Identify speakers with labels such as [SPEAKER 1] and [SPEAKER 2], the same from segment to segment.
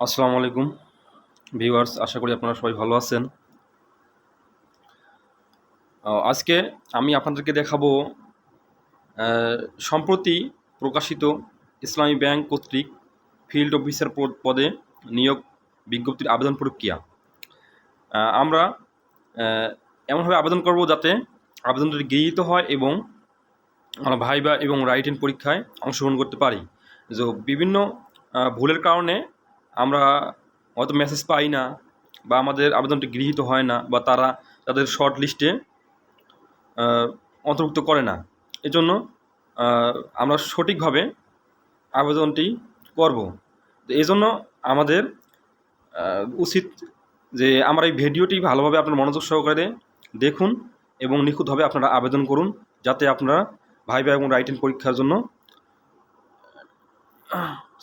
[SPEAKER 1] আসসালামু আলাইকুম। ভিউয়ার্স, আশা করি আপনারা সবাই ভালো আছেন। আজকে আমি আপনাদেরকে দেখাবো সম্প্রতি প্রকাশিত ইসলামী ব্যাংক কর্তৃক ফিল্ড অফিসার পদ- নিয়োগ বিজ্ঞপ্তির আবেদন প্রক্রিয়া। আমরা এমনভাবে আবেদন করব যাতে আবেদনটি গৃহীত হয় এবং আমরা ভাইবা এবং রাইটিং পরীক্ষায় অংশগ্রহণ করতে পারি। যে বিভিন্ন ভুলের কারণে আমরা হয়তো মেসেজ পাই না বা আমাদের আবেদনটি গৃহীত হয় না বা তারা তাদের শর্ট লিস্টে অন্তর্ভুক্ত করে না। এজন্য আমরা সঠিকভাবে আবেদনটি করব। তো এই জন্য আমাদের উচিত যে আমরা এই ভিডিওটি ভালোভাবে আপনার মনোযোগ সহকারে দেখুন এবং নিখুঁতভাবে আপনারা আবেদন করুন, যাতে আপনারা ভাইবা এবং রাইটিং পরীক্ষার জন্য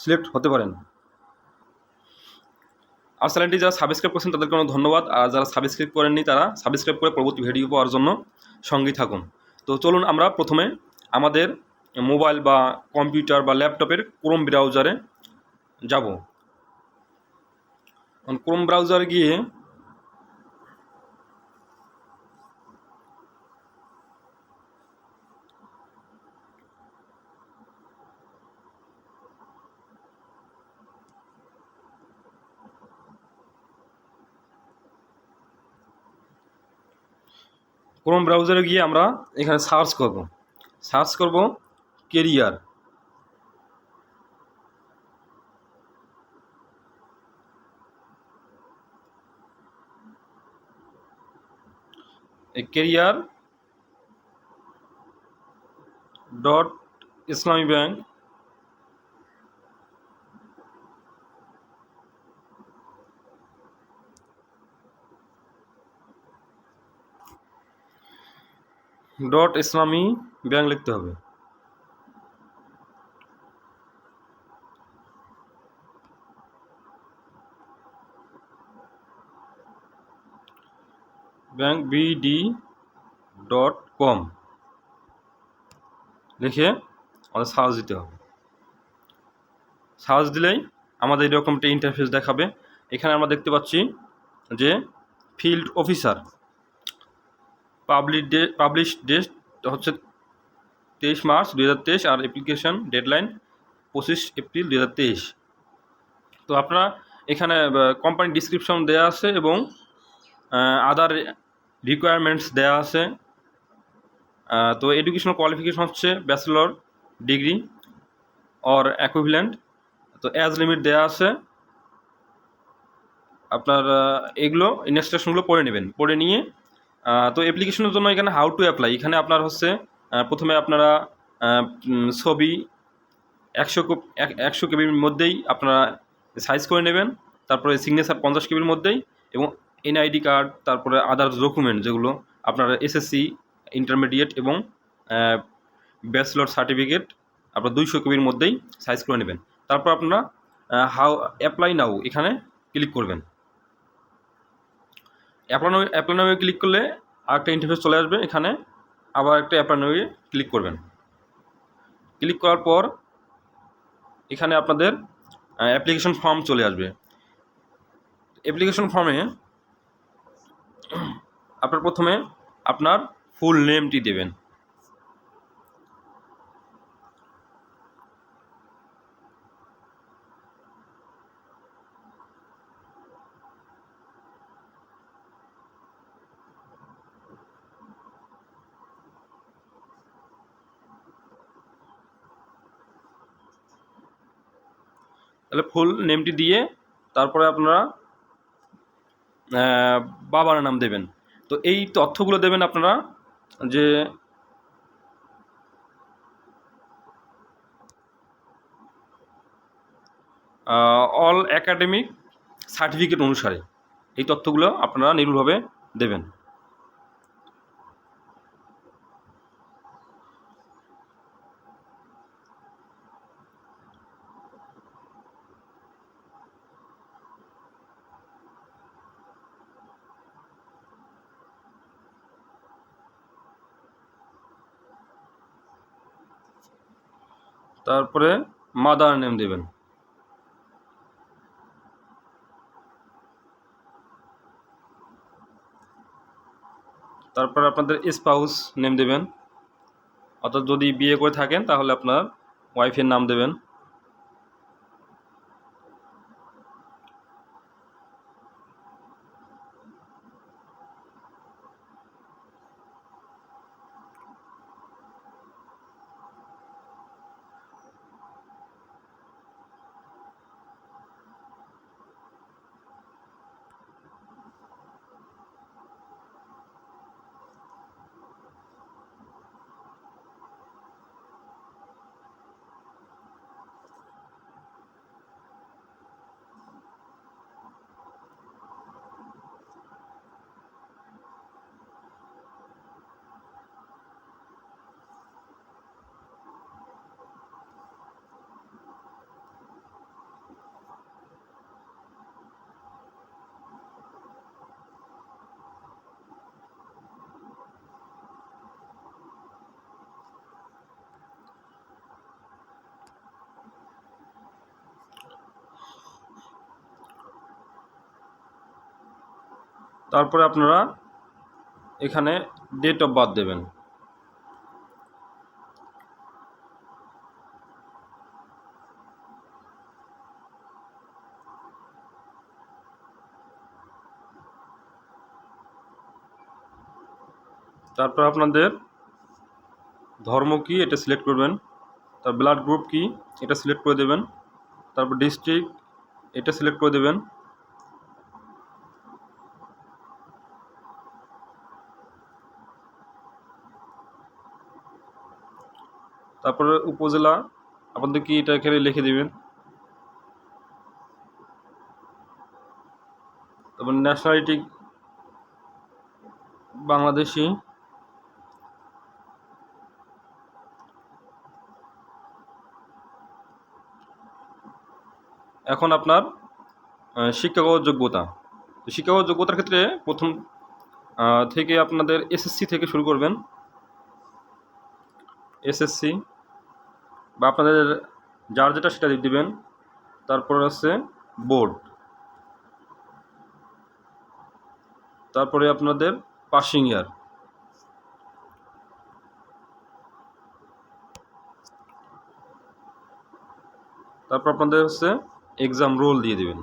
[SPEAKER 1] সিলেক্ট হতে পারেন। আর চ্যানেলটি যারা সাবস্ক্রাইব করছেন তাদেরকে অনেক ধন্যবাদ। আর যারা সাবস্ক্রাইব করেননি তারা সাবস্ক্রাইব করে পরবর্তী ভিডিও পাওয়ার জন্য সঙ্গী থাকুন। তো চলুন আমরা প্রথমে আমাদের মোবাইল বা কম্পিউটার বা ল্যাপটপের ক্রোম ব্রাউজারে যাব। ক্রোম ব্রাউজারে গিয়ে ক্রোম ব্রাউজারে গিয়ে আমরা এখানে সার্চ করব। সার্চ করব career career dot Islami bank dot Islami bank লিখতে হবে। ব্যাংক বিডি ডট কম লিখে আমাদের সার্চ দিতে হবে। সার্চ দিলেই আমাদের এরকম একটা ইন্টারফেস দেখাবে। এখানে আমরা দেখতে পাচ্ছি যে field officer public day publish date হচ্ছে তেইশ মার্চ দু হাজার তেইশ আর অ্যাপ্লিকেশন ডেডলাইন পঁচিশ এপ্রিল দু হাজার তেইশ। তো আপনারা এখানে কোম্পানি ডিসক্রিপশন দেওয়া আছে এবং আদার রিকোয়ারমেন্টস দেওয়া আছে। তো এডুকেশনাল কোয়ালিফিকেশন হচ্ছে ব্যাচেলর ডিগ্রি অর অ্যাকুইভ্যালেন্ট তো অ্যাজ লিমিট দেওয়া আছে। আপনার এগুলো ইনস্ট্রাকশনগুলো পড়ে নেবেন। পড়ে নিয়ে তো অ্যাপ্লিকেশনের জন্য এখানে হাউ টু অ্যাপ্লাই এখানে আপনার হচ্ছে প্রথমে আপনারা ছবি একশো একশো কেবির মধ্যেই আপনারা সাইজ করে নেবেন, তারপরে সিগনেচার পঞ্চাশ কেবির মধ্যেই এবং এনআইডি কার্ড তারপরে আদার্স ডকুমেন্ট যেগুলো আপনার এসএসসি ইন্টারমিডিয়েট এবং ব্যাচেলর সার্টিফিকেট আপনার দুইশো কেবির মধ্যেই সাইজ করে নেবেন। তারপর আপনারা হাউ অ্যাপ্লাই নাও এখানে ক্লিক করবেন। অ্যাপ্লাই অ্যাপ্লানোয়ে ক্লিক করলে আরেকটা ইন্টারফেস চলে আসবে এখানে। আবার একটা অ্যাপ্লানোয়ে ক্লিক করবেন। ক্লিক করার পর এখানে আপনাদের অ্যাপ্লিকেশন ফর্ম চলে আসবে। অ্যাপ্লিকেশন ফর্মে আপনার প্রথমে আপনার ফুল নেমটি দেবেন। তাহলে ফুল নেমটি দিয়ে তারপরে আপনারা বাবার নাম দেবেন। তো এই তথ্যগুলো দেবেন আপনারা যে অল একাডেমিক সার্টিফিকেট অনুসারে এই তথ্যগুলো আপনারা নির্ভুলভাবে দেবেন। তারপরে মাদার নেম দেবেন। তারপরে আপনাদের স্পাউস নেম দেবেন। অর্থাৎ যদি বিয়ে করে থাকেন, তাহলে আপনার ওয়াইফের নাম দেবেন। তারপরে আপনারা এখানে ডেট অফ বার্থ দেবেন। তারপর আপনাদের ধর্ম কি এটা সিলেক্ট করবেন। তার ব্লাড গ্রুপ কি এটা সিলেক্ট করে দেবেন। তারপর ডিস্ট্রিক্ট এটা সিলেক্ট করে দেবেন। তারপরে উপজেলা, আপনাদের কি এটা এখানে লিখে দেবেন? তারপর ন্যাশনালিটি বাংলাদেশি। এখন আপনার শিক্ষাগত যোগ্যতা। তো শিক্ষাগত যোগ্যতার ক্ষেত্রে প্রথম থেকে আপনাদের এসএসসি থেকে শুরু করবেন। এসএসসি বা আপনাদের যার যেটা সেটা দিবেন। তারপর আছে বোর্ড তারপরে আপনাদের পাসিং ইয়ার তারপর আপনাদের হচ্ছে এক্সাম রোল দিয়ে দিবেন।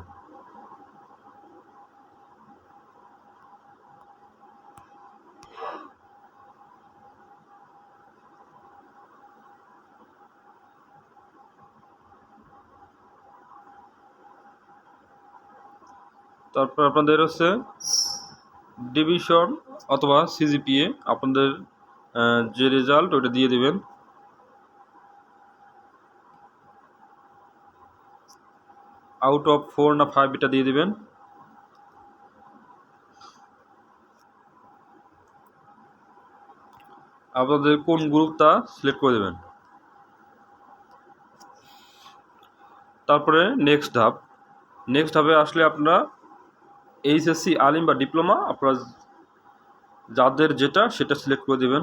[SPEAKER 1] আপনাদের হচ্ছে ডিভিশন অথবা সিজিপিএ আপনাদের যে রেজাল্ট ওটা দিয়ে দেবেন। আউট অফ ফোর না ফাইভ এটা দিয়ে দেবেন। আপনাদের কোন গ্রুপটা সিলেক্ট করে দেবেন। তারপরে নেক্সট ধাপ। নেক্সট ধাপে আসলে আপনারা এইচএসসি আলিম বা ডিপ্লোমা, আপনারা যাদের যেটা সেটা সিলেক্ট করে দেবেন।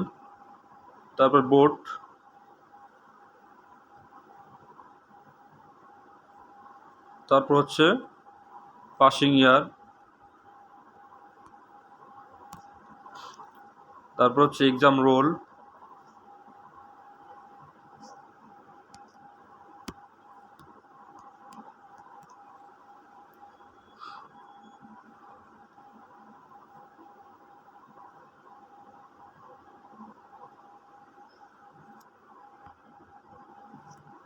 [SPEAKER 1] তারপর বোর্ড। তারপর হচ্ছে পাসিং ইয়ার তারপর হচ্ছে এক্সাম রোল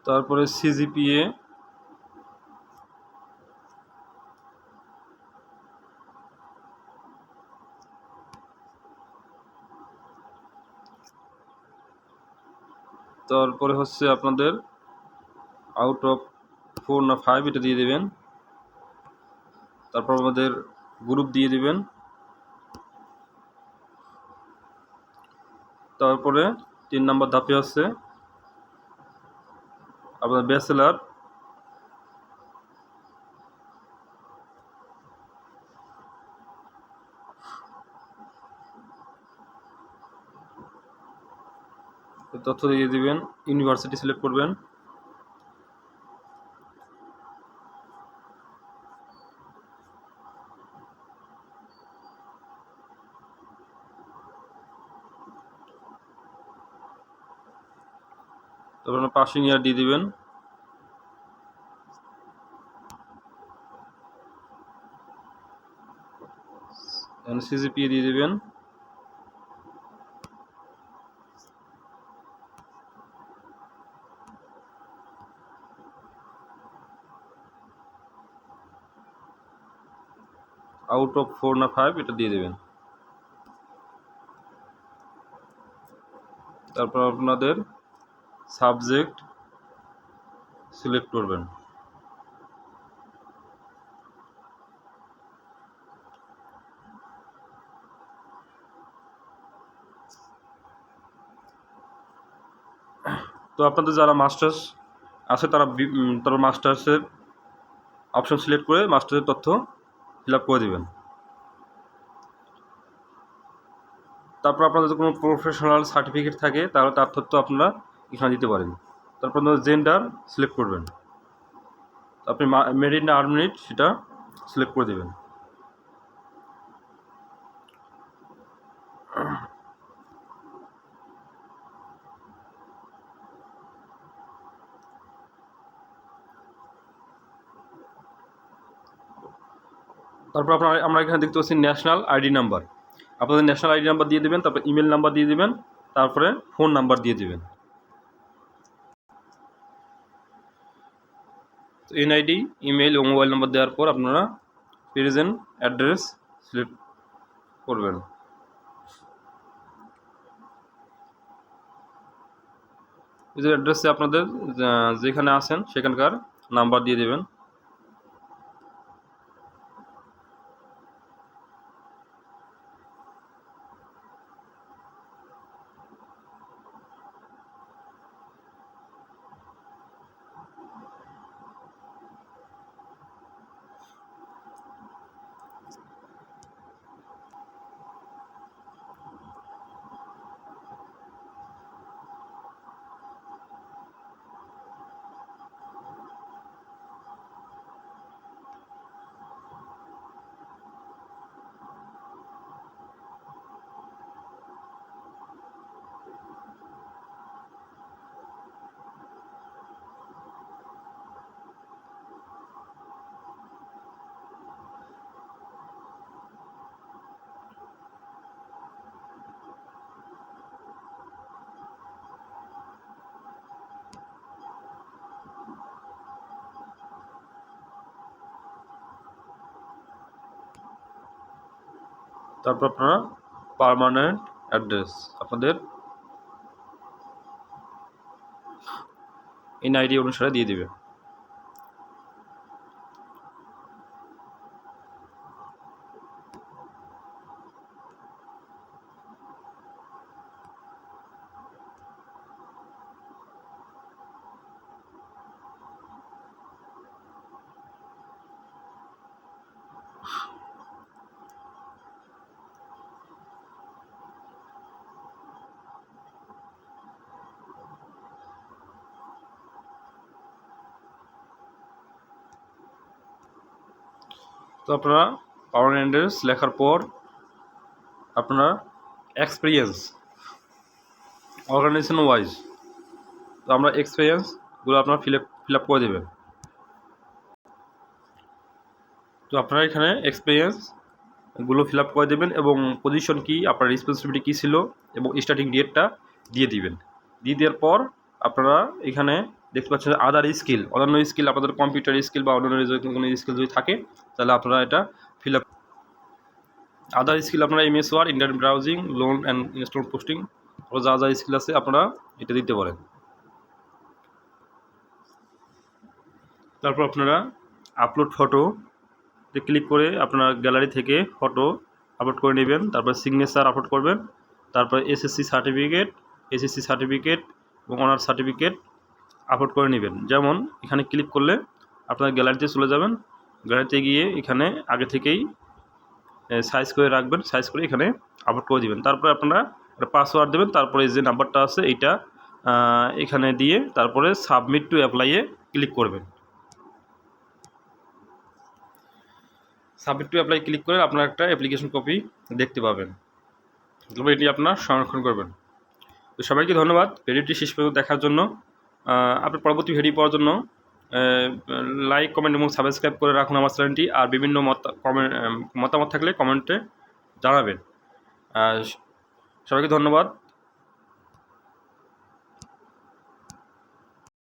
[SPEAKER 1] তারপরে সিজিপিএ তারপরে হচ্ছে আপনাদের আউট অফ ফোর না ফাইভ এটা দিয়ে দেবেন। তারপর আমাদের গ্রুপ দিয়ে দেবেন। তারপরে তিন নম্বর ধাপে হচ্ছে আপনার ব্যাচেলার। তথ্য দিয়ে দিবেন ইউনিভার্সিটি সিলেক্ট করবেন। তারপর পাসিং ইয়ার দিয়ে দিবেন। সিজিপি দিয়ে দিবেন। আউট অফ ফোর না ফাইভ এটা দিয়ে দেবেন। তারপর আপনাদের সাবজেক্ট সিলেক্ট করবেন। তো আপনাদের যারা মাস্টার্স আছে, তারা তারা মাস্টার্সের অপশন সিলেক্ট করে মাস্টার্সের তথ্য ফিল আপ করে দেবেন। তারপর আপনাদের কোনো প্রফেশনাল সার্টিফিকেট থাকে, তাহলে তার তথ্য আপনারা এখানে দিতে পারেন। তারপর আপনাদের জেন্ডার সিলেক্ট করবেন। আপনি মেরিট না আনমেরিট সেটা সিলেক্ট করে দেবেন। তারপর আপনার, আমরা এখানে দেখতে পাচ্ছি ন্যাশনাল আইডি নাম্বার আপনাদের ন্যাশনাল আইডি নাম্বার দিয়ে দেবেন, তারপর ইমেল নাম্বার দিয়ে দেবেন, তারপরে ফোন নাম্বার দিয়ে দেবেন। এনআইডি ইমেল ও মোবাইল নাম্বার দেওয়ার পর আপনারা প্রেজেন্ট অ্যাড্রেস সিলেক্ট করবেন। অ্যাড্রেসে আপনাদের যেখানে আছেন, সেখানকার নাম্বার দিয়ে দেবেন। তারপর আপনারা পারমানেন্ট অ্যাড্রেস আপনাদের এনআইডি অনুসারে দিয়ে দিবে। তো আপনারা পার্মানেন্ট অ্যাড্রেস লেখার পর আপনারা এক্সপিরিয়েন্স অর্গানাইজেশন ওয়াইজ তো আমরা এক্সপিরিয়েন্সগুলো আপনারা ফিল আপ ফিল আপ করে দেবেন। তো আপনারা এখানে এক্সপিরিয়েন্সগুলো ফিল আপ করে দেবেন এবং পজিশন কি, আপনার রেসপন্সিবিলিটি কী ছিল এবং স্টার্টিং ডেটটা দিয়ে দিবেন। দিয়ে দেওয়ার পর আপনারা এখানে দেখতে পাচ্ছেন আদার স্কিল অন্যান্য স্কিল আপনাদের কম্পিউটার স্কিল বা অন্যান্য কোনো স্কিল যদি থাকে, তাহলে আপনারা এটা ফিল আপ আদার স্কিল আপনারা MS Word internet browsing loan and install posting যা যা স্কিল আছে আপনারা এটা দিতে পারেন। তারপর আপনারা আপলোড ফটো ক্লিক করে আপনার গ্যালারি থেকে ফটো আপলোড করে নেবেন, তারপর সিগনেচার আপলোড করবেন, তারপর এসএসসি সার্টিফিকেট এসএসসি সার্টিফিকেট এবং অনার সার্টিফিকেট আপলোড করে নেবেন। যেমন এখানে ক্লিক করলে আপনার গ্যালারিতে চলে যাবেন। গ্যালারিতে গিয়ে এখানে আগে থেকেই সাইজ করে রাখবেন। সাইজ করে এখানে আপলোড করে দিবেন। তারপরে আপনারা পাসওয়ার্ড দেবেন। তারপরে যে নাম্বারটা আছে আহ, এখানে দিয়ে তারপরে সাবমিট টু অ্যাপ্লাইয়ে ক্লিক করবেন। সাবমিট টু অ্যাপ্লাই ক্লিক করে আপনার একটা অ্যাপ্লিকেশন কপি দেখতে পাবেন। তারপর এটি আপনার সংরক্ষণ করবেন। তো সবাইকে ধন্যবাদ। ভিডিওটি শেষ পর্যন্ত দেখার জন্য। আপনার পরবর্তী ভিডিও পাওয়ার জন্য লাইক কমেন্ট এবং সাবস্ক্রাইব করে রাখুন আমার চ্যানেলটি আর বিভিন্ন মত কমেন্ট মতামত থাকলে কমেন্টে জানাবেন। সবাইকে ধন্যবাদ।